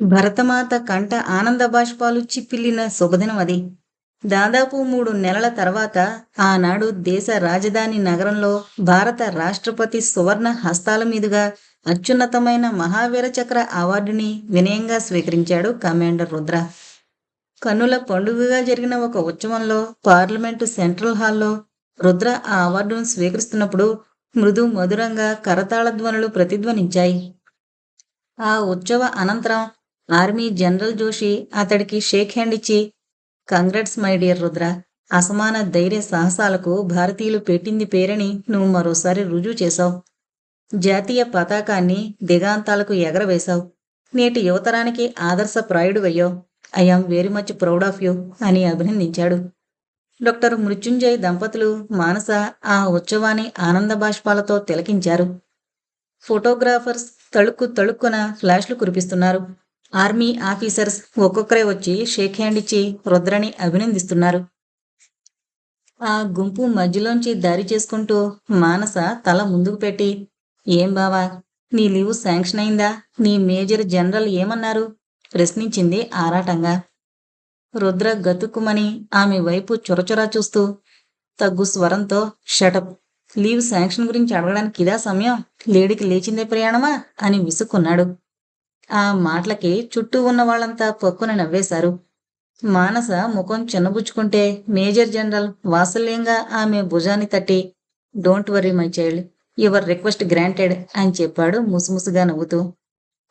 భరతమాత కంట ఆనంద బాష్పాలు చిప్పిల్లిన శుభదినం అది. దాదాపు మూడు నెలల తర్వాత ఆనాడు దేశ రాజధాని నగరంలో భారత రాష్ట్రపతి సువర్ణ హస్తాల మీదుగా అత్యున్నతమైన మహావీర చక్ర అవార్డుని వినయంగా స్వీకరించాడు కమాండర్ రుద్ర. కన్నుల పండుగగా జరిగిన ఒక ఉత్సవంలో పార్లమెంటు సెంట్రల్ హాల్లో రుద్ర ఆ అవార్డును స్వీకరిస్తున్నప్పుడు మృదు మధురంగా కరతాళ ధ్వనులు ప్రతిధ్వనించాయి. ఆ ఉత్సవ అనంతరం ఆర్మీ జనరల్ జోషి అతడికి షేక్ హ్యాండ్ ఇచ్చి కంగ్రాట్స్ మై డియర్ రుద్ర అసమాన ధైర్య సాహసాలకు భారతీయులు పెట్టింది పేరని నువ్వు మరోసారి రుజువు చేశావు. జాతీయ పతాకాన్ని దిగాంతాలకు ఎగరవేశావు. నేటి యువతరానికి ఆదర్శ ప్రాయుడువయ్యావు I am very much proud of you అని అభినందించాడు. డాక్టర్ మృత్యుంజయ్ దంపతులు మానస ఆ ఉత్సవాన్ని ఆనంద బాష్పాలతో తిలకించారు. ఫోటోగ్రాఫర్స్ తళుక్కు తళుక్కున ఫ్లాష్లు కురిపిస్తున్నారు. ఆర్మీ ఆఫీసర్స్ ఒక్కొక్కరే వచ్చి షేక్ హ్యాండ్ ఇచ్చి రుద్రని అభినందిస్తున్నారు. ఆ గుంపు మధ్యలోంచి దారి చేసుకుంటూ మానస తల ముందుకు పెట్టి ఏం బావా నీ లీవ్ శాంక్షన్ అయిందా? నీ మేజర్ జనరల్ ఏమన్నారు? ప్రశ్నించింది ఆరాటంగా. రుద్ర గతుక్కుమని ఆమె వైపు చొరచొరా చూస్తూ తగ్గు స్వరంతో షటప్ లీవ్ శాంక్షన్ గురించి అడగడానికి ఇదా సమయం? లేడికి లేచిందే ప్రయాణమా? అని విసుక్కున్నాడు. ఆ మాటలకి చుట్టూ ఉన్న వాళ్ళంతా పక్కున నవ్వేశారు. మానస ముఖం చిన్నబుచ్చుకుంటే మేజర్ జనరల్ వాత్సల్యంగా ఆమె భుజాన్ని తట్టి don't worry my child your request granted అని చెప్పాడు ముసుముసుగా నవ్వుతూ.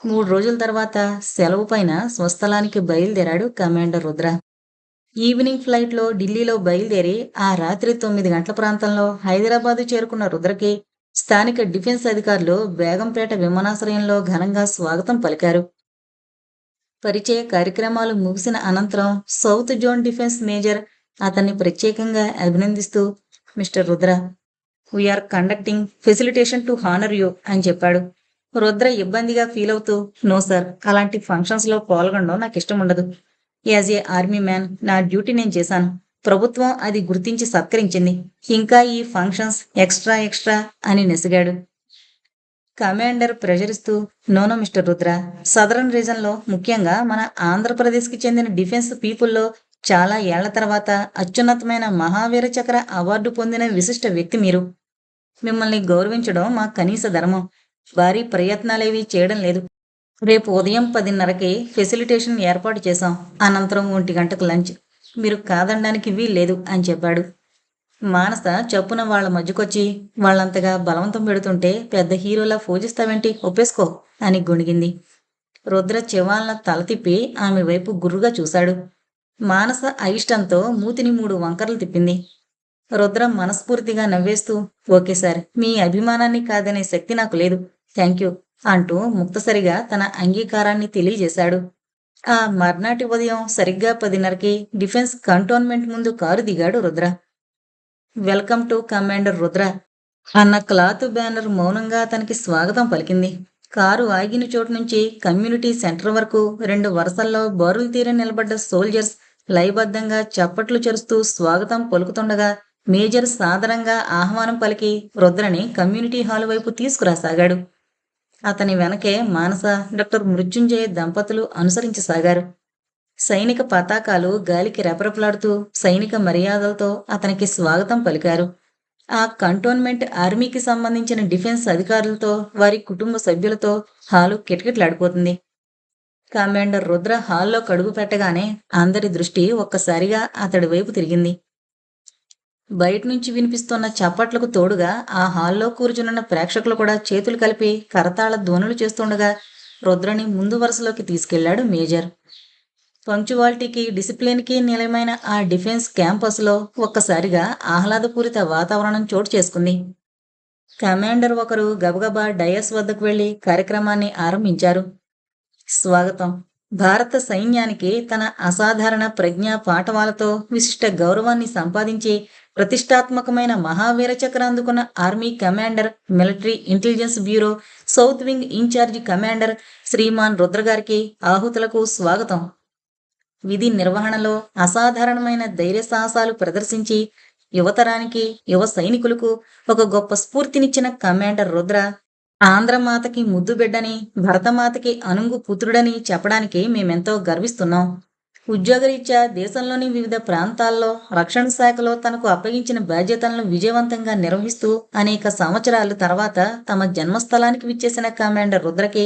మూడు రోజుల తర్వాత సెలవు పైన స్వస్థలానికి బయలుదేరాడు కమాండర్ రుద్ర. ఈవినింగ్ ఫ్లైట్లో ఢిల్లీలో బయలుదేరి ఆ రాత్రి తొమ్మిది గంటల ప్రాంతంలో హైదరాబాదు చేరుకున్న రుద్రకి స్థానిక డిఫెన్స్ అధికారులు బేగంపేట విమానాశ్రయంలో ఘనంగా స్వాగతం పలికారు. పరిచయ కార్యక్రమాలు ముగిసిన అనంతరం సౌత్ జోన్ డిఫెన్స్ మేజర్ అతన్ని ప్రత్యేకంగా అభినందిస్తూ mister Rudra we are conducting felicitation to honour you అని చెప్పాడు. రుద్ర ఇబ్బందిగా ఫీల్ అవుతూ నో సార్ అలాంటి ఫంక్షన్స్లో పాల్గొనడం నాకు ఇష్టం ఉండదు యాజ్ ఏ ఆర్మీ మ్యాన్ నా డ్యూటీ నేను చేశాను. ప్రభుత్వం అది గుర్తించి సత్కరించింది. ఇంకా ఈ ఫంక్షన్స్ ఎక్స్ట్రా ఎక్స్ట్రా అని నెసిగాడు. Commander ప్రెజరిస్తూ no no mister Rudra southern రీజన్లో ముఖ్యంగా మన ఆంధ్రప్రదేశ్కి చెందిన డిఫెన్స్ పీపుల్లో చాలా ఏళ్ళ తర్వాత అత్యున్నతమైన మహావీర చక్ర అవార్డు పొందిన విశిష్ట వ్యక్తి మీరు. మిమ్మల్ని గౌరవించడం మా కనీస ధర్మం. భారీ ప్రయత్నాలేవి చేయడం లేదు. రేపు ఉదయం పదిన్నరకి ఫెసిలిటేషన్ ఏర్పాటు చేశాం. అనంతరం ఒంటి గంటకు లంచ్. మీరు కాదనడానికి వీల్లేదు అని చెప్పాడు. మానస చప్పున వాళ్ళ మధ్యకొచ్చి వాళ్ళంతగా బలవంతం పెడుతుంటే పెద్ద హీరోలా పూజిస్తావేంటి ఒప్పేసుకో అని గొణిగింది. రుద్ర చివాలన తల తిప్పి ఆమె వైపు గుర్రుగా చూశాడు. మానస అయిష్టంతో మూతిని మూడు వంకరలు తిప్పింది. రుద్ర మనస్ఫూర్తిగా నవ్వేస్తూ ఓకే సార్ మీ అభిమానాన్ని కాదనే శక్తి నాకు లేదు. థ్యాంక్ యూ అంటూ ముక్తసరిగా తన అంగీకారాన్ని తెలియజేశాడు. ఆ మర్నాటి ఉదయం సరిగ్గా పదిన్నరకి డిఫెన్స్ కంటోన్మెంట్ ముందు కారు దిగాడు Rudra. Welcome to commander Rudra. అన్న క్లాత్ బ్యానర్ మౌనంగా అతనికి స్వాగతం పలికింది. కారు ఆగిన చోటు నుంచి కమ్యూనిటీ సెంటర్ వరకు రెండు వరుసల్లో బరులు తీర నిలబడ్డ సోల్జర్స్ లయబద్ధంగా చప్పట్లు చెరుస్తూ స్వాగతం పలుకుతుండగా మేజర్ సాదరంగా ఆహ్వానం పలికి రుద్రని కమ్యూనిటీ హాల్ వైపు తీసుకురాసాగాడు. అతని వెనకే మానస డాక్టర్ మృత్యుంజయ దంపతులు అనుసరించసాగారు. సైనిక పతాకాలు గాలికి రెపరెపలాడుతూ సైనిక మర్యాదలతో అతనికి స్వాగతం పలికారు. ఆ కంటోన్మెంట్ ఆర్మీకి సంబంధించిన డిఫెన్స్ అధికారులతో వారి కుటుంబ సభ్యులతో హాలు కిటకిటలాడిపోతుంది. కమాండర్ రుద్ర హాల్లో కడుగు పెట్టగానే అందరి దృష్టి ఒక్కసారిగా అతడి వైపు తిరిగింది. బయట నుంచి వినిపిస్తున్న చప్పట్లకు తోడుగా ఆ హాల్లో కూర్చునున్న ప్రేక్షకులు కూడా చేతులు కలిపి కరతాళ ధ్వనులు చేస్తుండగా రుద్రని ముందు వరుసలోకి తీసుకెళ్ళాడు మేజర్. పంక్చువాలిటీకి డిసిప్లిన్కి నిలయమైన ఆ డిఫెన్స్ క్యాంపస్లో ఒక్కసారిగా ఆహ్లాదపూరిత వాతావరణం చోటు చేసుకుంది. కమాండర్ ఒకరు గబగబా డయస్ వద్దకు వెళ్ళి కార్యక్రమాన్ని ఆరంభించారు. స్వాగతం. భారత సైన్యానికి తన అసాధారణ ప్రజ్ఞా పాఠవాలతో విశిష్ట గౌరవాన్ని సంపాదించి ప్రతిష్టాత్మకమైన మహావీర చక్ర అందుకున్న army commander military intelligence bureau south wing in charge commander Shriman రుద్రగారికి ఆహుతులకు స్వాగతం. విధి నిర్వహణలో అసాధారణమైన ధైర్య సాహసాలు ప్రదర్శించి యువతరానికి యువ సైనికులకు ఒక గొప్ప స్ఫూర్తినిచ్చిన కమాండర్ రుద్ర ఆంధ్రమాతకి ముద్దు బిడ్డని భరతమాతకి అనుంగు పుత్రుడని చెప్పడానికి మేమెంతో గర్విస్తున్నాం. ఉద్యోగరీత్యా దేశంలోని వివిధ ప్రాంతాల్లో రక్షణ శాఖలో తనకు అప్పగించిన బాధ్యతలను విజయవంతంగా నిర్వహిస్తూ అనేక సంవత్సరాల తర్వాత తమ జన్మస్థలానికి విచ్చేసిన కమాండర్ రుద్రకి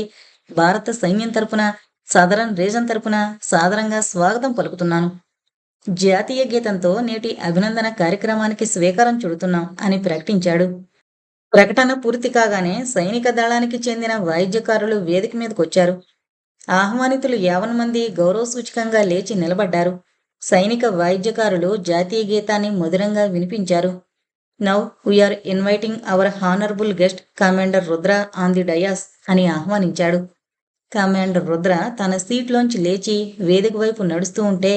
భారత సైన్యం తరపున సదరన్ రీజన్ తరపున సాదరంగా స్వాగతం పలుకుతున్నాను. జాతీయ గీతంతో నేటి అభినందన కార్యక్రమానికి స్వీకారం చుడుతున్నాం అని ప్రకటించాడు. ప్రకటన పూర్తి కాగానే సైనిక దళానికి చెందిన వాయిద్యకారులు వేదిక మీదకొచ్చారు ఆహ్వానితులు యావన్ మంది గౌరవ సూచకంగా లేచి నిలబడ్డారు. సైనిక వాయిద్యకారులు జాతీయ గీతాన్ని మధురంగా వినిపించారు. Now we are inviting our honourable guest commander Rudra on the dais అని ఆహ్వానించాడు. కమాండర్ రుద్ర తన సీట్లోంచి లేచి వేదిక వైపు నడుస్తూ ఉంటే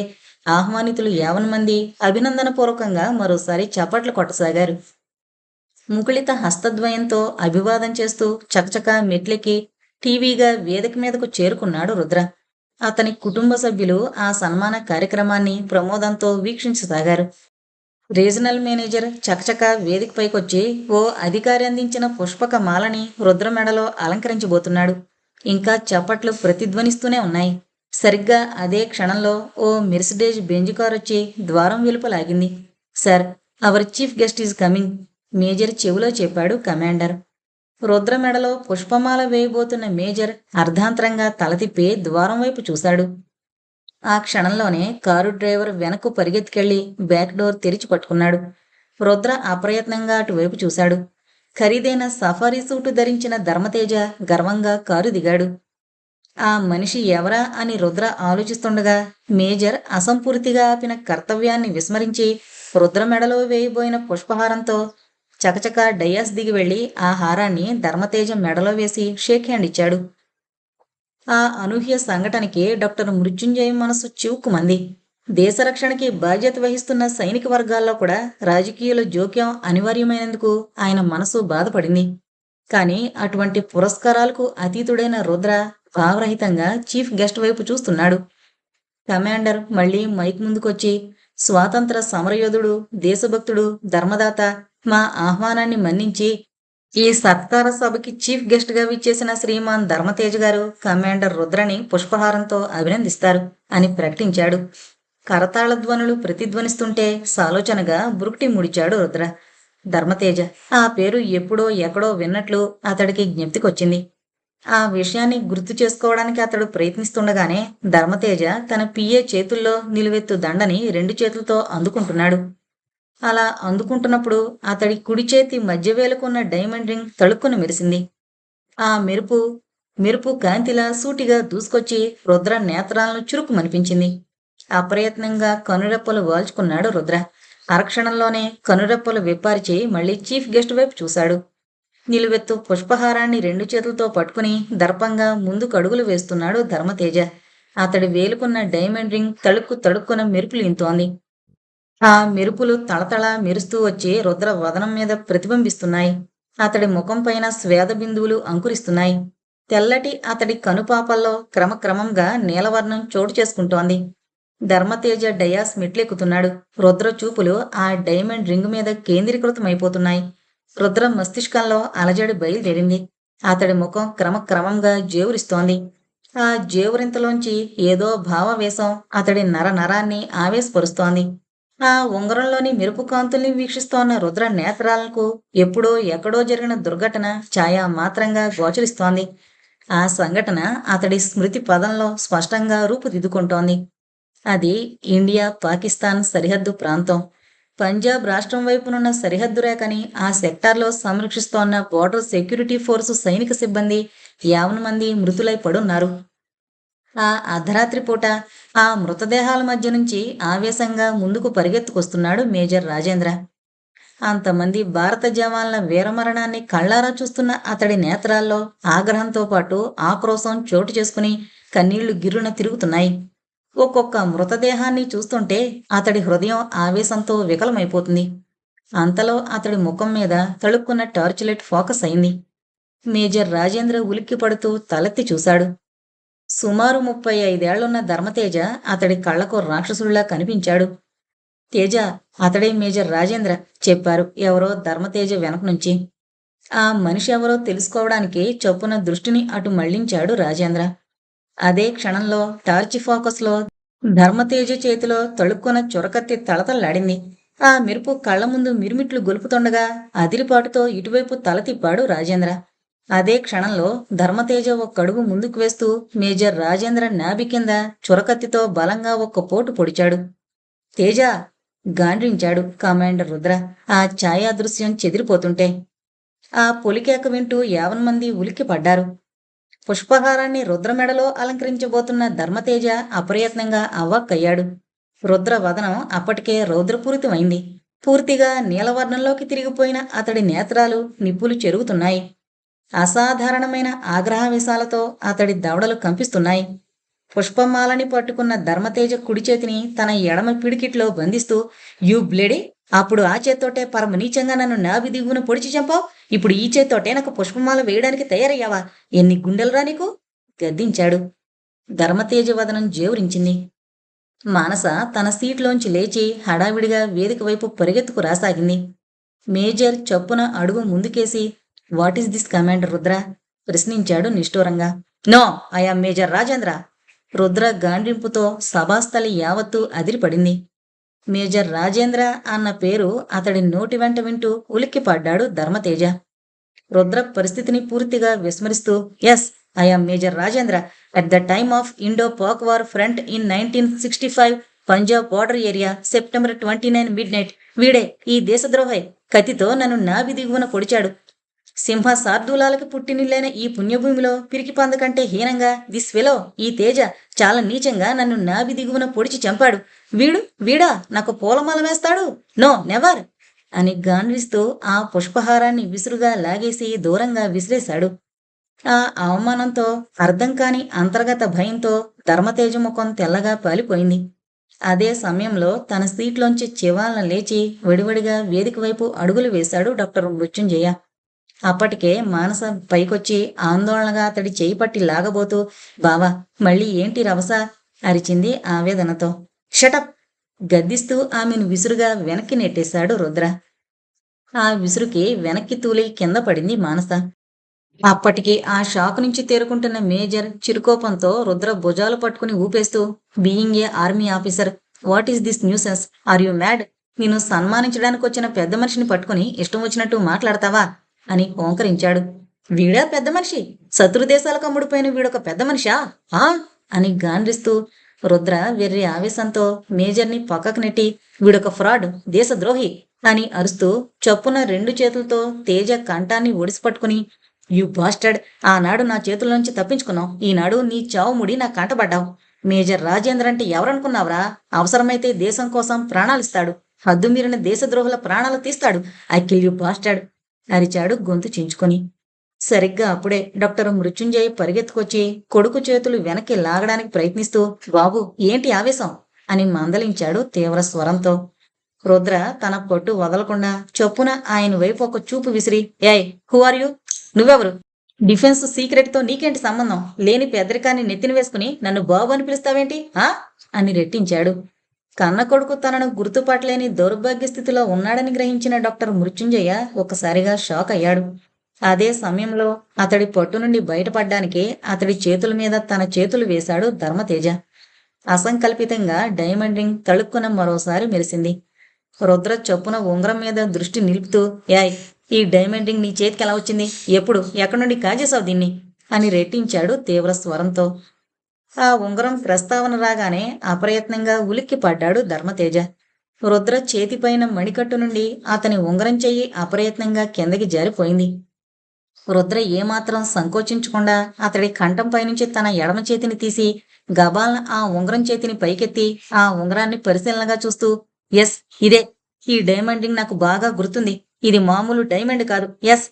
ఆహ్వానితులు యావన్ మంది అభినందనపూర్వకంగా మరోసారి చప్పట్లు కొట్టసాగారు. ముకుళిత హస్తద్వయంతో అభివాదం చేస్తూ చకచక మెట్లెక్కి టీవీగా వేదిక మీదకు చేరుకున్నాడు రుద్ర. అతని కుటుంబ సభ్యులు ఆ సన్మాన కార్యక్రమాన్ని ప్రమోదంతో వీక్షించసాగారు. రీజనల్ మేనేజర్ చకచక వేదిక పైకొచ్చి ఓ అధికారి అందించిన పుష్పక మాలని రుద్ర మెడలో అలంకరించబోతున్నాడు. ఇంకా చప్పట్లు ప్రతిధ్వనిస్తూనే ఉన్నాయి. సరిగ్గా అదే క్షణంలో ఓ మెర్సిడేజ్ బెంజ్ కార్ వచ్చి ద్వారం వెలుపలాగింది. Sir our chief guest is coming. Major చెవిలో చెప్పాడు కమాండర్. రుద్ర మెడలో పుష్పమాల వేయబోతున్న మేజర్ అర్ధాంతరంగా తల తిప్పి ద్వారం వైపు చూశాడు. ఆ క్షణంలోనే కారు డ్రైవర్ వెనక్కు పరిగెత్తుకెళ్ళి బ్యాక్ డోర్ తెరిచి పట్టుకున్నాడు. రుద్ర అప్రయత్నంగా అటువైపు చూశాడు. ఖరీదైన సఫారీ సూటు ధరించిన ధర్మతేజ గర్వంగా కారు దిగాడు. ఆ మనిషి ఎవరా అని రుద్ర ఆలోచిస్తుండగా మేజర్ అసంపూర్తిగా ఆపిన కర్తవ్యాన్ని విస్మరించి రుద్ర మెడలో వేయబోయిన పుష్పహారంతో చకచక డయాస్ దిగి వెళ్ళి ఆ హారాన్ని ధర్మతేజం మెడలో వేసి షేక్ హ్యాండ్ ఇచ్చాడు. ఆ అనూహ్య సంఘటనకి డాక్టర్ మృత్యుంజయ మనసు చివుక్కుమంది. దేశ రక్షణకి బాధ్యత వహిస్తున్న సైనిక వర్గాల్లో కూడా రాజకీయుల జోక్యం అనివార్యమైనందుకు ఆయన మనసు బాధపడింది. కానీ అటువంటి పురస్కారాలకు అతీతుడైన రుద్ర భావరహితంగా చీఫ్ గెస్ట్ వైపు చూస్తున్నాడు. కమాండర్ మళ్ళీ మైక్ ముందుకొచ్చి స్వాతంత్ర సమరయోధుడు దేశభక్తుడు ధర్మదాత మా ఆహ్వానాన్ని మన్నించి ఈ సత్కార సభకి చీఫ్ గెస్ట్గా విచ్చేసిన శ్రీమాన్ ధర్మతేజ్ గారు కమాండర్ రుద్రని పుష్పహారంతో అభినందిస్తారు అని ప్రకటించాడు. కరతాళ ధ్వనులు ప్రతిధ్వనిస్తుంటే సాలోచనగా బురుక్టి ముడిచాడు రుద్ర. ధర్మతేజ ఆ పేరు ఎప్పుడో ఎక్కడో విన్నట్లు అతడికి జ్ఞప్తికొచ్చింది. ఆ విషయాన్ని గుర్తు చేసుకోవడానికి అతడు ప్రయత్నిస్తుండగానే ధర్మతేజ తన పిఏ చేతుల్లో నిలువెత్తు దండని రెండు చేతులతో అందుకుంటున్నాడు. అలా అందుకుంటున్నప్పుడు అతడి కుడి చేతి మధ్య వేలుకున్న డైమండ్ రింగ్ తళుక్కున మెరిసింది. ఆ మెరుపు మెరుపు కాంతిలా సూటిగా దూసుకొచ్చి రుద్ర నేత్రాలను చురుకుమనిపించింది. అప్రయత్నంగా కనురెప్పలు వాల్చుకున్నాడు రుద్ర. అరక్షణంలోనే కనురెప్పలు విప్పారి చేయి మళ్ళీ చీఫ్ గెస్ట్ వైపు చూశాడు. నిలువెత్తు పుష్పహారాన్ని రెండు చేతులతో పట్టుకుని దర్పంగా ముందు కడుగులు వేస్తున్నాడు ధర్మతేజ. అతడి వేలుకున్న డైమండ్ రింగ్ తళుక్కు తడుక్కున మెరుపులు ఇంతోంది. ఆ మెరుపులు తళతళ మెరుస్తూ వచ్చి రుద్ర వదనం మీద ప్రతిబింబిస్తున్నాయి. అతడి ముఖం పైన స్వేద బిందువులు అంకురిస్తున్నాయి. తెల్లటి అతడి కనుపాపల్లో క్రమక్రమంగా నీలవర్ణం చోటు చేసుకుంటోంది. ధర్మతేజ డయాస్ మెట్లెక్కుతున్నాడు. రుద్ర చూపులు ఆ డైమండ్ రింగ్ మీద కేంద్రీకృతమైపోతున్నాయి. రుద్ర మస్తిష్కంలో అలజడి బయలుదేరింది. అతడి ముఖం క్రమక్రమంగా జేవురిస్తోంది. ఆ జేవురింతలోంచి ఏదో భావవేశం అతడి నర నరాన్ని ఆవేశపరుస్తోంది. ఆ ఉంగరంలోని మెరుపు కాంతుల్ని వీక్షిస్తోన్న రుద్ర నేత్రాలకు ఎప్పుడో ఎక్కడో జరిగిన దుర్ఘటన ఛాయా మాత్రంగా గోచరిస్తోంది. ఆ సంఘటన అతడి స్మృతి పదంలో స్పష్టంగా రూపుదిద్దుకుంటోంది. అది ఇండియా పాకిస్తాన్ సరిహద్దు ప్రాంతం. పంజాబ్ రాష్ట్రం వైపునున్న సరిహద్దు రేఖని ఆ సెక్టార్లో సంరక్షిస్తోన్న బోర్డర్ సెక్యూరిటీ ఫోర్సు సైనిక సిబ్బంది యావన మంది మృతులై పడున్నారు. ఆ అర్ధరాత్రి పూట ఆ మృతదేహాల మధ్య నుంచి ఆవేశంగా ముందుకు పరిగెత్తుకొస్తున్నాడు మేజర్ రాజేంద్ర. అంతమంది భారత జవాన్ల వీరమరణాన్ని కళ్ళారా చూస్తున్న అతడి నేత్రాల్లో ఆగ్రహంతో పాటు ఆక్రోశం చోటు చేసుకుని కన్నీళ్ళు గిర్రున తిరుగుతున్నాయి. ఒక్కొక్క మృతదేహాన్ని చూస్తుంటే అతడి హృదయం ఆవేశంతో వికలమైపోతుంది. అంతలో అతడి ముఖం మీద తళుక్కున్న టార్చిలైట్ ఫోకస్ అయింది. మేజర్ రాజేంద్ర ఉలిక్కి పడుతూ తలెత్తి చూశాడు. సుమారు ముప్పై ఐదేళ్ళున్న ధర్మతేజ అతడి కళ్ళకు రాక్షసుడిలా కనిపించాడు. తేజ అతడే మేజర్ రాజేంద్ర చెప్పారు ఎవరో ధర్మతేజ వెనక నుంచి. ఆ మనిషి ఎవరో తెలుసుకోవడానికి చొప్పున దృష్టిని అటు మళ్ళించాడు రాజేంద్ర. అదే క్షణంలో టార్చి ఫోకస్లో ధర్మతేజ చేతిలో తళుక్కున చొరకత్తి తలతల్లాడింది. ఆ మెరుపు కళ్ళ ముందు మిరుమిట్లు గొలుపుతుండగా అదిరిపాటుతో ఇటువైపు తల తిప్పాడు రాజేంద్ర. అదే క్షణంలో ధర్మతేజ ఒక్కడుగు ముందుకు వేస్తూ మేజర్ రాజేంద్ర నాభి కింద చురకత్తితో బలంగా ఒక్క పోటు పొడిచాడు. తేజ గాండ్రించాడు కమాండర్ రుద్ర. ఆ ఛాయాదృశ్యం చెదిరిపోతుంటే ఆ పొలికేక వింటూ యావన్ మంది ఉలిక్కి పడ్డారు. పుష్పహారాన్ని రుద్రమెడలో అలంకరించబోతున్న ధర్మతేజ అప్రయత్నంగా అవ్వక్కయ్యాడు. రుద్ర వదనం అప్పటికే రౌద్రపూరితమైంది. పూర్తిగా నీలవర్ణంలోకి తిరిగిపోయిన అతడి నేత్రాలు నిప్పులు చెరుగుతున్నాయి. అసాధారణమైన ఆగ్రహవిశాలతో అతడి దవడలు కంపిస్తున్నాయి. పుష్పమాలని పట్టుకున్న ధర్మతేజ కుడి చేతిని తన ఎడమ పిడికిట్లో బంధిస్తూ యూ బ్లేడి అప్పుడు ఆ చేత్తోటే పరమ నీచంగా నన్ను నాభి దిగున పొడిచి చంపావు? ఇప్పుడు ఈ చేత్తోటే నాకు పుష్పమాల వేయడానికి తయారయ్యావా? ఎన్ని గుండెలురా నీకు? గద్దించాడు. ధర్మతేజ వదనం జేవురించింది. మానస తన సీట్లోంచి లేచి హడావిడిగా వేదిక వైపు పరిగెత్తుకు రాసాగింది. మేజర్ చప్పున అడుగు ముందుకేసి what is this command Rudra? ప్రశ్నించాడు నిష్ఠూరంగా. No I am major Rajendra. Rudra గాండ్రింపుతో సభాస్థలి యావత్తు అదిరిపడింది. మేజర్ రాజేంద్ర అన్న పేరు అతడి నోటి వెంట వింటూ ఉలిక్కిపడ్డాడు ధర్మతేజ. రుద్ర పరిస్థితిని పూర్తిగా విస్మరిస్తూ yes I am major Rajendra. At the time of Indo Pak war front in nineteen sixty five Punjab border area September twenty nine midnight వీడే ఈ దేశద్రోహై కత్తితో నన్ను నాభి దిగువన పొడిచాడు. సింహ శార్దూలాలకి పుట్టినిల్లైన ఈ పుణ్యభూమిలో పిరికిపంద కంటే హీనంగా విశ్వలో ఈ తేజ చాలా నీచంగా నన్ను నాభి దిగువన పొడిచి చంపాడు. వీడు వీడా నాకు పూలమాల వేస్తాడు? No never! అని గాన్విస్తూ ఆ పుష్పహారాన్ని విసురుగా లాగేసి దూరంగా విసిరేశాడు. ఆ అవమానంతో అర్థం కాని అంతర్గత భయంతో ధర్మతేజ ముఖం తెల్లగా పాలిపోయింది. అదే సమయంలో తన సీట్లోంచి చివాలన లేచి విడివడిగా వేదిక వైపు అడుగులు వేశాడు డాక్టర్ మృత్యుంజయ. అప్పటికే మానస పైకొచ్చి ఆందోళనగా అతడి చేయి పట్టి లాగబోతూ బావా మళ్ళీ ఏంటి రవస? అరిచింది ఆవేదనతో. షటప్ గద్దిస్తూ ఆమెను విసురుగా వెనక్కి నెట్టేశాడు రుద్ర. ఆ విసురుకి వెనక్కి తూలి కింద పడింది మానస. అప్పటికి ఆ షాక్ నుంచి తేరుకుంటున్న మేజర్ చిరుకోపంతో రుద్ర భుజాలు పట్టుకుని ఊపేస్తూ being a army officer what is this nuisance? Are you mad? నేను సన్మానించడానికి వచ్చిన పెద్ద మనిషిని పట్టుకుని ఇష్టం వచ్చినట్టు మాట్లాడతావా? అని ఓంకరించాడు వీడా పెద్ద మనిషి. శత్రు దేశాలకు అమ్ముడుపోయిన వీడొక పెద్ద మనిషా? ఆ? అని గాండ్రిస్తూ రుద్ర వెర్రి ఆవేశంతో మేజర్ని పక్కకు నెట్టి వీడొక ఫ్రాడ్ దేశద్రోహి అని అరుస్తూ చప్పున రెండు చేతులతో తేజ కంఠాన్ని ఒడిసిపట్టుకుని యు బాస్టర్డ్ ఆనాడు నా చేతుల్లోంచి తప్పించుకున్నావు. ఈనాడు నీ చావు ముడి నా కంటపడ్డావు. మేజర్ రాజేంద్ర అంటే ఎవరనుకున్నావురా? అవసరమైతే దేశం కోసం ప్రాణాలిస్తాడు. హద్దు మీరిన దేశద్రోహుల ప్రాణాలు తీస్తాడు. I kill you bastard. అరిచాడు గొంతు చించుకొని. సరిగ్గా అప్పుడే డాక్టర్ మృత్యుంజయ్ పరిగెత్తుకొచ్చి కొడుకు చేతులు వెనక్కి లాగడానికి ప్రయత్నిస్తూ బాబు ఏంటి ఆవేశం? అని మందలించాడు తీవ్ర స్వరంతో. రుద్ర తన పొట్టు వదలకుండా చొప్పున ఆయన వైపు ఒక చూపు విసిరి ఏయ్ హూ ఆర్ యు? నువ్వెవరు? డిఫెన్స్ సీక్రెట్తో నీకేంటి సంబంధం? లేని పెద్దరికాన్ని నెత్తిన వేసుకుని నన్ను బాబు అని పిలుస్తావేంటి ఆ? అని రెట్టించాడు. కన్న కొడుకు తనను గుర్తుపట్టలేని దౌర్భాగ్య స్థితిలో ఉన్నాడని గ్రహించిన డాక్టర్ మృత్యుంజయ ఒకసారిగా షాక్ అయ్యాడు. అదే సమయంలో అతడి పట్టు నుండి బయటపడ్డానికి అతడి చేతుల మీద తన చేతులు వేశాడు ధర్మతేజ. అసంకల్పితంగా డైమండ్ రింగ్ తళుక్కున మరోసారి మెరిసింది. రుద్ర చొప్పున ఉంగరం మీద దృష్టి నిలుపుతూ యాయ్ ఈ డైమండ్ రింగ్ నీ చేతికి ఎలా వచ్చింది? ఎప్పుడు? ఎక్కడి నుండి కాజేశావు దీన్ని? అని రెట్టించాడు తీవ్ర స్వరంతో. ఆ ఉంగరం ప్రస్తావన రాగానే అప్రయత్నంగా ఉలిక్కి పడ్డాడు ధర్మతేజ. రుద్ర చేతిపైన మణికట్టు నుండి అతని ఉంగరం చెయ్యి అప్రయత్నంగా కిందకి జారిపోయింది. రుద్ర ఏమాత్రం సంకోచించకుండా అతడి కంఠం పైనుంచి తన ఎడమ చేతిని తీసి గబాల్న ఆ ఉంగరం చేతిని పైకెత్తి ఆ ఉంగరాన్ని పరిశీలనగా చూస్తూ ఎస్ ఇదే. ఈ డైమండింగ్ నాకు బాగా గుర్తుంది. ఇది మామూలు డైమండ్ కాదు. Is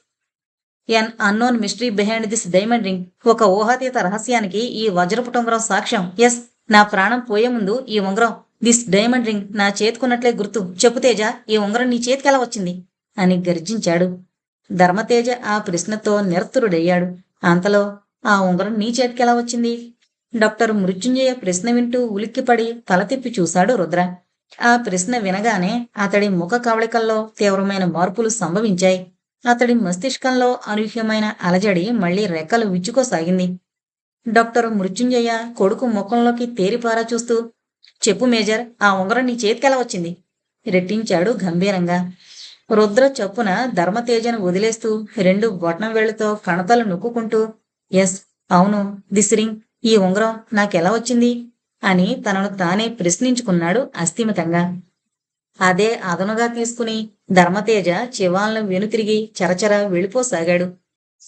an unknown mystery behind this diamond ring ఒక ఊహాతీత రహస్యానికి ఈ వజ్రపు ఉంగరం సాక్ష్యం. ఎస్ నా ప్రాణం పోయే ముందు ఈ ఉంగరం దిస్ డైమండ్ రింగ్ నా చేతుకున్నట్లే గుర్తు. చెప్పు తేజ ఈ ఉంగరం నీ చేతికెలా వచ్చింది? అని గర్జించాడు. ధర్మతేజ ఆ ప్రశ్నతో నిరతురుడయ్యాడు అంతలో ఆ ఉంగరం నీ చేతికెలా వచ్చింది? డాక్టర్ మృత్యుంజయ ప్రశ్న వింటూ ఉలిక్కిపడి తల తిప్పి చూశాడు రుద్ర. ఆ ప్రశ్న వినగానే అతడి ముఖ కవళికల్లో తీవ్రమైన మార్పులు సంభవించాయి. అతడి మస్తిష్కంలో అనూహ్యమైన అలజడి మళ్ళీ రెక్కలు విచ్చుకోసాగింది. డాక్టర్ మృత్యుంజయ కొడుకు ముఖంలోకి తేరిపారా చూస్తూ చెప్పు మేజర్ ఆ ఉంగరం నీ చేతికెలా వచ్చింది? రెట్టించాడు గంభీరంగా. రుద్ర చప్పున ధర్మతేజను వదిలేస్తూ రెండు బొట్నం వేళ్ళతో కణతలు నొక్కుంటూ ఎస్ అవును దిస్ రింగ్ ఈ ఉంగరం నాకెలా వచ్చింది? అని తనను తానే ప్రశ్నించుకున్నాడు అస్థిమితంగా. అదే అదనుగా తీసుకుని ధర్మతేజ చివాలను వెనుతిరిగి చరచర వెళ్ళిపోసాగాడు.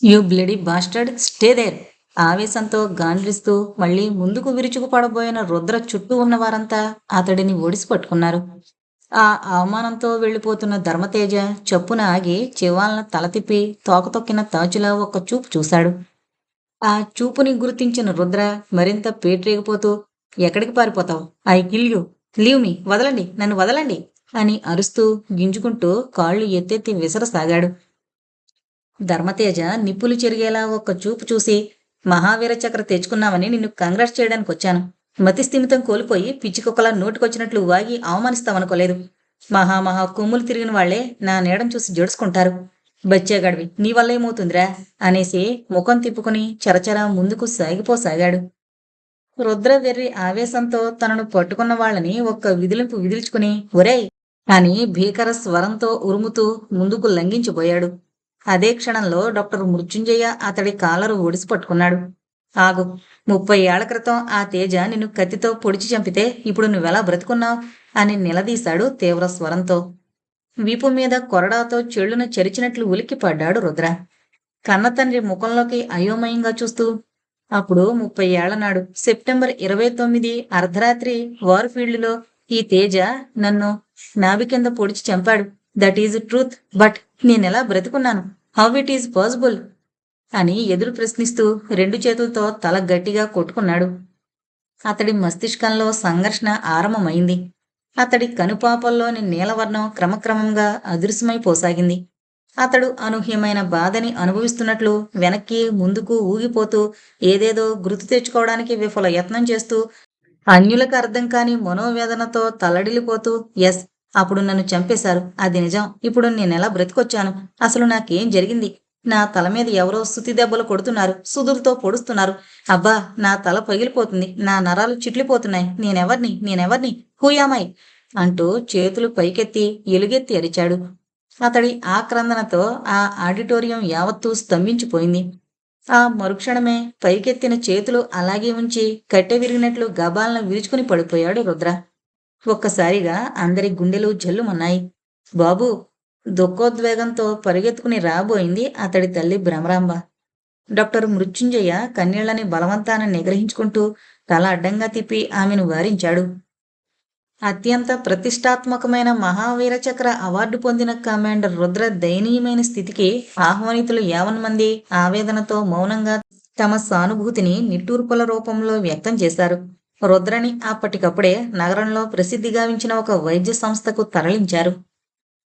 You bloody bastard stay there! ఆవేశంతో గాండ్రిస్తూ మళ్ళీ ముందుకు విరుచుకు పడబోయిన రుద్ర చుట్టూ ఉన్న వారంతా అతడిని ఒడిసి పట్టుకున్నారు. ఆ అవమానంతో వెళ్ళిపోతున్న ధర్మతేజ చప్పున ఆగి చివాలను తల తిప్పి తోకతొక్కిన తాచులా ఒక్క చూపు చూశాడు. ఆ చూపుని గుర్తించిన రుద్ర మరింత పేట్రేగిపోతూ ఎక్కడికి పారిపోతావు? I kill you. Leave me. వదలండి. నన్ను వదలండి. అని అరుస్తూ గింజుకుంటూ కాళ్ళు ఎత్తెత్తి విసరసాగాడు. ధర్మతేజ నిప్పులు చెరిగేలా ఒక్క చూపు చూసి మహావీర చక్ర తెచ్చుకున్నామని నిన్ను కంగ్రాట్స్ చేయడానికి వచ్చాను మతిస్థిమితం కోల్పోయి పిచ్చికొక్కలా నోటికొచ్చినట్లు వాగి అవమానిస్తామనుకోలేదు మహామహా కొమ్ములు తిరిగిన వాళ్ళే నా నీడం చూసి జడుచుకుంటారు. బచ్చేగాడివి నీ వల్ల ఏమవుతుందిరా అనేసి ముఖం తిప్పుకుని చరచర ముందుకు సాగిపోసాగాడు. రుద్ర వెర్రి ఆవేశంతో తనను పట్టుకున్న వాళ్ళని ఒక్క విదిలింపు విదిల్చుకుని ఒరేయ్ అని భీకర స్వరంతో ఉరుముతూ ముందుకు లంఘించిపోయాడు. అదే క్షణంలో డాక్టర్ మృత్యుంజయ అతడి కాలరు ఒడిసి పట్టుకున్నాడు. ఆగు ముప్పై ఏళ్ళ క్రితం ఆ తేజ నిన్ను కత్తితో పొడిచి చంపితే ఇప్పుడు నువ్వెలా బ్రతుకున్నావు? అని నిలదీశాడు తీవ్ర స్వరంతో. వీపు మీద కొరడాతో చెళ్ళును చెరిచినట్లు ఉలిక్కిపడ్డాడు రుద్ర. కన్నతండ్రి ముఖంలోకి అయోమయంగా చూస్తూ అప్పుడు ముప్పై ఏళ్ళ నాడు సెప్టెంబర్ ఇరవై తొమ్మిది అర్ధరాత్రి వార్ఫీల్డ్లో ఈ తేజ నన్ను నాభి కింద పొడిచి చంపాడు. దట్ ఈజ్ ట్రూత్ బట్ నేనెలా బ్రతుకున్నాను? హౌ ఇట్ ఈజ్ పాసిబుల్ అని ఎదురు ప్రశ్నిస్తూ రెండు చేతులతో తల గట్టిగా కొట్టుకున్నాడు. అతడి మస్తిష్కంలో సంఘర్షణ ఆరంభమైంది. అతడి కనుపాపల్లోని నీలవర్ణం క్రమక్రమంగా అదృశ్యమైపోసాగింది అతడు అనూహ్యమైన బాధని అనుభవిస్తున్నట్లు వెనక్కి ముందుకు ఊగిపోతూ ఏదేదో గుర్తు తెచ్చుకోవడానికి విఫల యత్నం చేస్తూ అన్యులకు అర్థం కాని మనోవేదనతో తల్లడిల్లిపోతూ ఎస్ అప్పుడు నన్ను చంపేశారు. అది నిజం. ఇప్పుడు నేనెలా బ్రతికొచ్చాను? అసలు నాకేం జరిగింది? నా తల మీద ఎవరో సుతి దెబ్బలు కొడుతున్నారు. సుదులతో పొడుస్తున్నారు. అబ్బా నా తల పగిలిపోతుంది. నా నరాలు చిట్లిపోతున్నాయి. నేనెవర్ని? నేనెవర్ని? హూయామాయ్ అంటూ చేతులు పైకెత్తి ఎలుగెత్తి అరిచాడు. అతడి ఆక్రందనతో ఆ ఆడిటోరియం యావత్తూ స్తంభించిపోయింది. ఆ మరుక్షణమే పైకెత్తిన చేతులు అలాగే ఉంచి కట్టె విరిగినట్లు గబాలను విరుచుకుని పడిపోయాడు రుద్ర. ఒక్కసారిగా అందరి గుండెలు జల్లుమన్నాయి. బాబు దుఃఖోద్వేగంతో పరిగెత్తుకుని రాబోయింది అతడి తల్లి భ్రమరాంబ. డాక్టర్ మృత్యుంజయ కన్నీళ్ళని బలవంతాన నిగ్రహించుకుంటూ తల అడ్డంగా తిప్పి ఆమెను వారించాడు. అత్యంత ప్రతిష్టాత్మకమైన మహావీర చక్ర అవార్డు పొందిన కమాండర్ రుద్ర దయనీయమైన స్థితికి ఆహ్వానితులు యావన్ మంది ఆవేదనతో మౌనంగా తమ సానుభూతిని నిట్టూర్పుల రూపంలో వ్యక్తం చేశారు. రుద్రని అప్పటికప్పుడే నగరంలో ప్రసిద్ధిగావించిన ఒక వైద్య సంస్థకు తరలించారు.